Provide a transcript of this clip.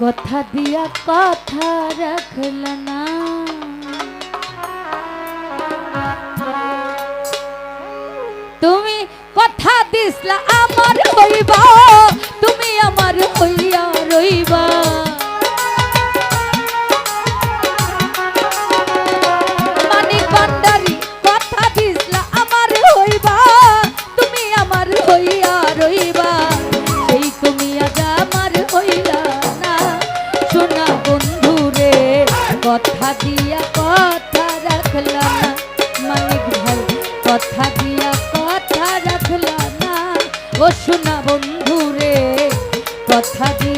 কথা দিয়া কথা রাখল না। তুমি কথা দিসলা আমার হইবা। তুমি আমার হইয়া রইবা। কথা দিয়া কথা রাখল না। মানিক ভাই কথা দিয়া কথা রাখল না। ও শোনা বন্ধু কথা দিয়া